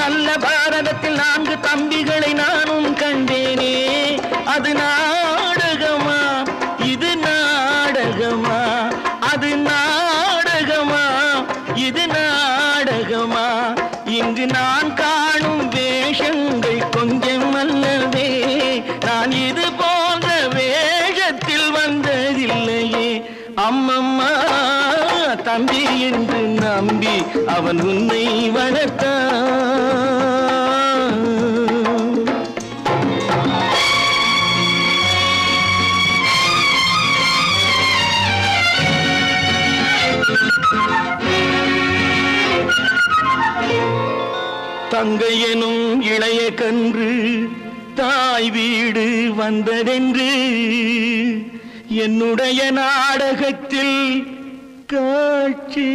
நல்ல பாரதத்தில் நான்கு தம்பிகளை நானும் கண்டேனே. அது நாடகமா? இது நாடகமா? அது நாடகமா? இது நாடகமா? இங்கு நான் காணும் வேஷங்கள் கொஞ்சம் அல்லவே நான் இது போன்ற வேஷத்தில் வந்ததில்லையே. அம்மம்மா தம்பி என்று நம்பி அவன் உன்னை வளர்த்தான். தங்கை எனும் இளைய கன்று தாய் வீடு வந்ததென்று என்னுடைய நாடகத்தில் noite.